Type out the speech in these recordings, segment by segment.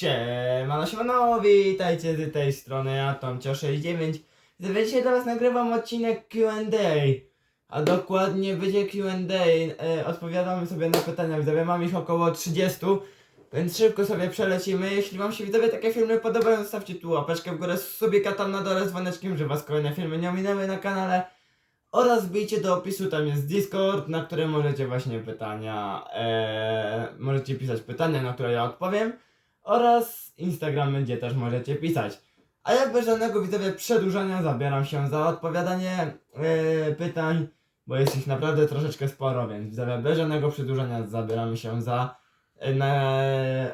Siemano, siemano, witajcie z tej strony, ja Tomcio69 Dzisiaj dla was nagrywam odcinek Q&A A. Dokładnie będzie Q&A, e, odpowiadamy sobie na pytania, widzowie, mam ich około 30 Więc szybko sobie przelecimy, jeśli wam się widzowie takie filmy podobają, zostawcie tu łapeczkę w górę, subika tam na dole z dzwoneczkiem, żeby was kolejne filmy nie ominęły na kanale. Oraz wbijcie do opisu, tam jest Discord, na którym możecie właśnie pytania, e, możecie pisać pytania, na które ja odpowiem oraz Instagram będzie też możecie pisać. A ja bez żadnego widzowie przedłużania zabieram się za odpowiadanie e, pytań, bo jest ich naprawdę troszeczkę sporo, więc widzowie bez żadnego przedłużania zabieramy się za e, na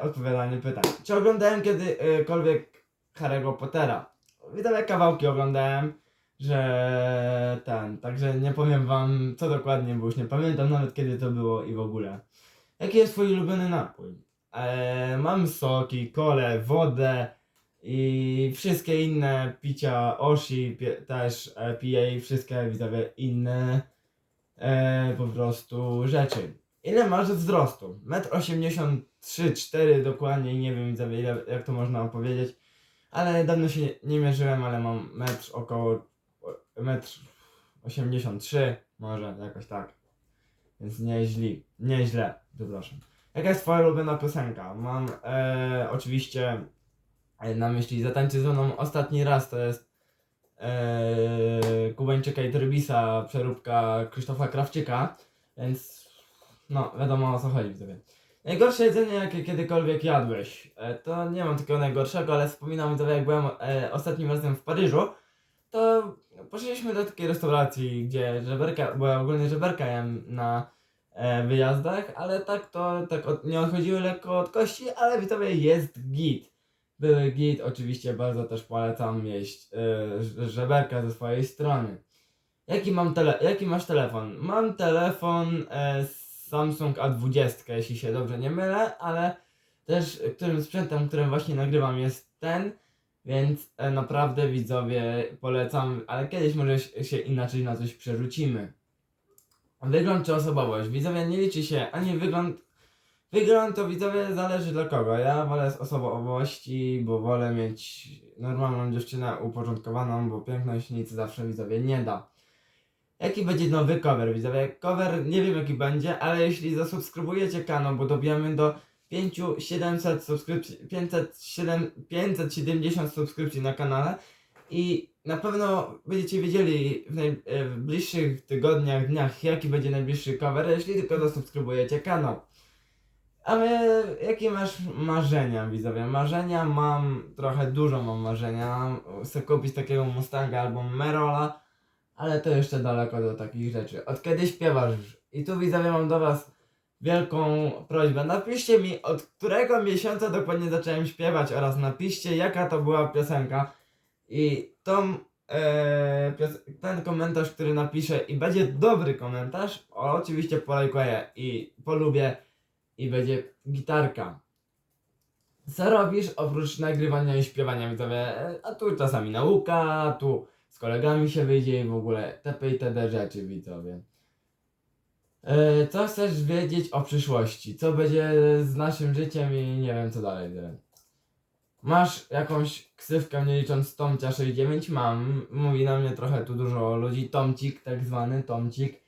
odpowiadanie pytań. Czy oglądałem kiedykolwiek Harry'ego Pottera? Widzowie kawałki oglądałem, że ten, także nie powiem wam co dokładnie, bo już nie pamiętam nawet kiedy to było i w ogóle. Jaki jest twój ulubiony napój? Eee, mam soki, kole, wodę i wszystkie inne picia, oshi pie, też e, piję i wszystkie widzowie inne e, po prostu rzeczy. Ile masz wzrostu? 1,83 4 dokładnie, nie wiem widzowie ile, jak to można powiedzieć, ale dawno się nie, mierzyłem, ale mam metr około metr 83 może jakoś tak. Więc nieźle, nieźle, przepraszam. Jaka jest twoja ulubiona piosenka? Mam e, oczywiście e, na myśli Zatańczy ze mną ostatni raz, to jest e, Kubańczyka i Trybisa, przeróbka Krzysztofa Krawczyka, więc no wiadomo o co chodzi widzowie. Najgorsze jedzenie jakie kiedykolwiek jadłeś? E, to nie mam takiego najgorszego, ale wspominam widzowie jak byłem e, ostatnim razem w Paryżu, to poszliśmy do takiej restauracji, gdzie żeberka, bo ja ogólnie żeberka jem na wyjazdach, ale tak to tak od, nie odchodziły lekko od kości, ale widzowie jest git. Były git, oczywiście bardzo też polecam jeść e, ż- żeberka ze swojej strony. Jaki mam tele, jaki masz telefon? Mam telefon e, Samsung A20, jeśli się dobrze nie mylę, ale też e, którym sprzętem, którym właśnie nagrywam jest ten, więc e, naprawdę widzowie polecam, ale kiedyś może się inaczej na coś przerzucimy. Wygląd czy osobowość? Widzowie nie liczy się ani wygląd. Wygląd to widzowie zależy dla kogo. Ja wolę z osobowości, bo wolę mieć normalną dziewczynę uporządkowaną, bo piękność nic zawsze widzowie nie da. Jaki będzie nowy cover, widzowie? Cover nie wiem jaki będzie, ale jeśli zasubskrybujecie kanał, bo dobijamy do 5700 subskrypcji, 507, 570 subskrypcji na kanale i na pewno będziecie wiedzieli w, naj, e, tygodniach, dniach, jaki będzie najbliższy cover, jeśli tylko zasubskrybujecie kanał. Ale jakie masz marzenia, widzowie? Marzenia mam, trochę dużo mam marzenia. Chcę kupić takiego Mustanga albo Merola, ale to jeszcze daleko do takich rzeczy. Od kiedy śpiewasz? I tu widzowie mam do was wielką prośbę. Napiszcie mi, od którego miesiąca dokładnie zacząłem śpiewać oraz napiszcie, jaka to była piosenka. I tą, e, ten komentarz, który napiszę i będzie dobry komentarz, oczywiście polajkuję i polubię i będzie gitarka. Co robisz oprócz nagrywania i śpiewania widzowie? A tu czasami nauka, tu z kolegami się wyjdzie i w ogóle tp i td rzeczy widzowie. E, Co chcesz wiedzieć o przyszłości? Co będzie z naszym życiem i nie wiem co dalej. wiem. Masz jakąś ksywkę nie licząc Tomcia 69? Mam. Mówi na mnie trochę tu dużo ludzi. Tomcik, tak zwany Tomcik.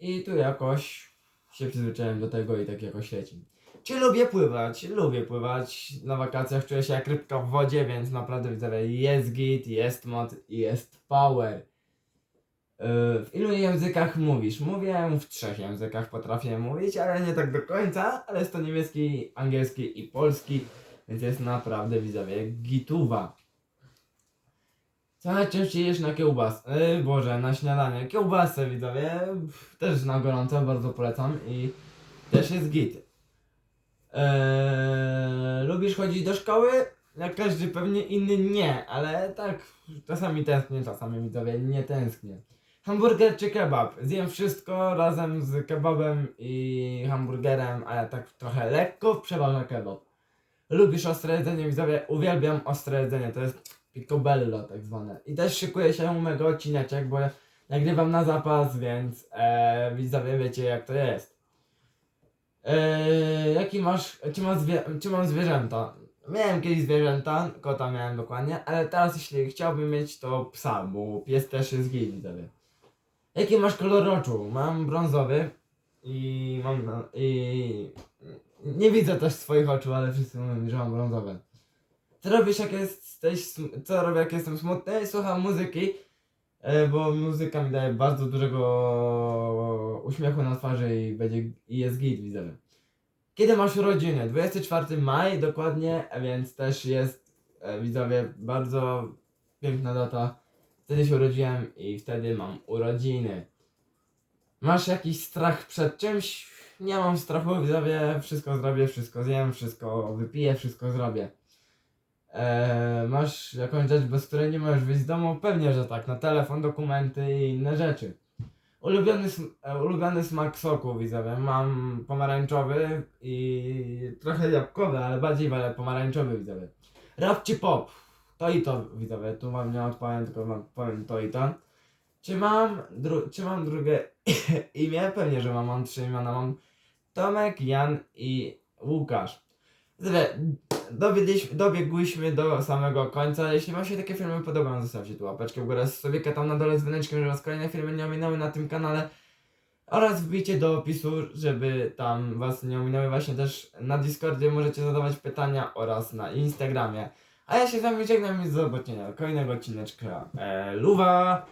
I tu jakoś się przyzwyczaiłem do tego i tak jakoś leci. Czy lubię pływać? Lubię pływać. Na wakacjach czuję się jak rybka w wodzie, więc naprawdę widzę, jest git, jest mod i jest power. Yy, W ilu językach mówisz? Mówię w trzech językach, potrafię mówić, ale nie tak do końca, ale jest to niemiecki, angielski i polski, więc jest naprawdę widzowie gituwa. Co najczęściej jesz na kiełbas? Yy, Boże, na śniadanie. Kiełbasę widzowie, pff, też na gorąco, bardzo polecam i też jest git. Eee, lubisz chodzić do szkoły? Jak każdy pewnie inny nie, ale tak czasami tęsknię, czasami widzowie nie tęsknię. Hamburger czy kebab? Zjem wszystko razem z kebabem i hamburgerem, ale tak trochę lekko przeważa kebab. Lubisz ostre jedzenie, widzowie? Uwielbiam ostre jedzenie, to jest picobello tak zwane. I też szykuje się mego odcineczek, bo nagrywam na zapas, więc e, widzowie wiecie jak to jest. E, jaki masz, czy, masz czy mam zwierzęta? Miałem kiedyś zwierzęta, kota miałem dokładnie, ale teraz jeśli chciałbym mieć to psa, bo pies też jest gej, widzowie. Jaki masz kolor oczu? Mam brązowy i mam i nie widzę też swoich oczu, ale wszyscy mówią mi, że mam brązowe. Co robisz jak jesteś, co robię jak jestem smutny? Słucham muzyki, e, bo muzyka mi daje bardzo dużego uśmiechu na twarzy i będzie i jest git. Kiedy masz urodziny? 24 maj dokładnie, więc też jest, e, widzowie, bardzo piękna data. Wtedy się urodziłem i wtedy mam urodziny. Masz jakiś strach przed czymś? Nie mam strachu, widzowie, wszystko zrobię, wszystko zjem, wszystko wypiję, wszystko zrobię. Eee, masz jakąś rzecz, bez której nie możesz wyjść z domu? Pewnie, że tak. Na telefon, dokumenty i inne rzeczy. Ulubiony, sm- e, ulubiony smak soku, widzowie. Mam pomarańczowy i trochę jabłkowy, ale bardziej wolę pomarańczowy, widzowie. Rap czy pop? To i to, widzowie. Tu wam nie odpowiem, tylko wam powiem to i to. Czy mam, dru- czy mam drugie imię? Pewnie, że mam. Mam trzy imiona. Mam Tomek, Jan i Łukasz. Dowiedliśmy, dobiegłyśmy do samego końca. Jeśli wam się takie filmy podobają, zostawcie tu łapeczkę w górę, sobie tam na dole z dzwoneczkiem, żeby was kolejne filmy nie ominęły na tym kanale. Oraz wbijcie do opisu, żeby tam was nie ominęły właśnie też na Discordzie możecie zadawać pytania oraz na Instagramie. A ja się z wami żegnam i do zobaczenia kolejnego odcineczka. E, luwa!